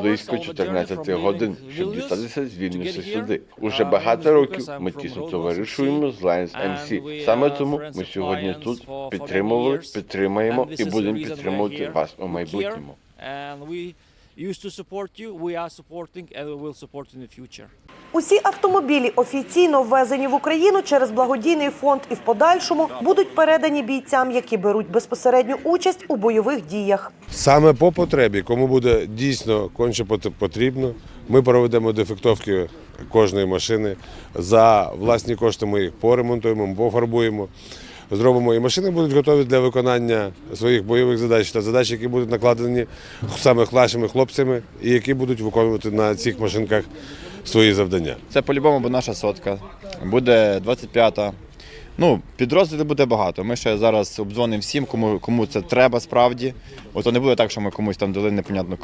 Близько over 14 годин, щоб дістатися з Вільнюса сюди. Uh, Уже багато років ми тісно товаришуємо з Lions MC. Саме тому ми сьогодні тут підтримували, підтримаємо і будемо підтримувати вас у майбутньому. Care, And we used to support you, we are supporting and we will support in the future. Усі автомобілі офіційно ввезені в Україну через благодійний фонд і в подальшому будуть передані бійцям, які беруть безпосередню участь у бойових діях. Саме по потребі, кому буде дійсно конче потрібно, ми проведемо дефектовки кожної машини. За власні кошти ми їх поремонтуємо, пофарбуємо. Зробимо і машини будуть готові для виконання своїх бойових задач та задач, які будуть накладені саме нашими хлопцями, і які будуть виконувати на цих машинках свої завдання. Це по-любому буде наша сотка. Буде 25-та. Ну, підрозділів буде багато. Ми ще зараз обдзвонимо всім, кому, кому це треба справді. Ото не буде так, що ми комусь там дали непонятно кому.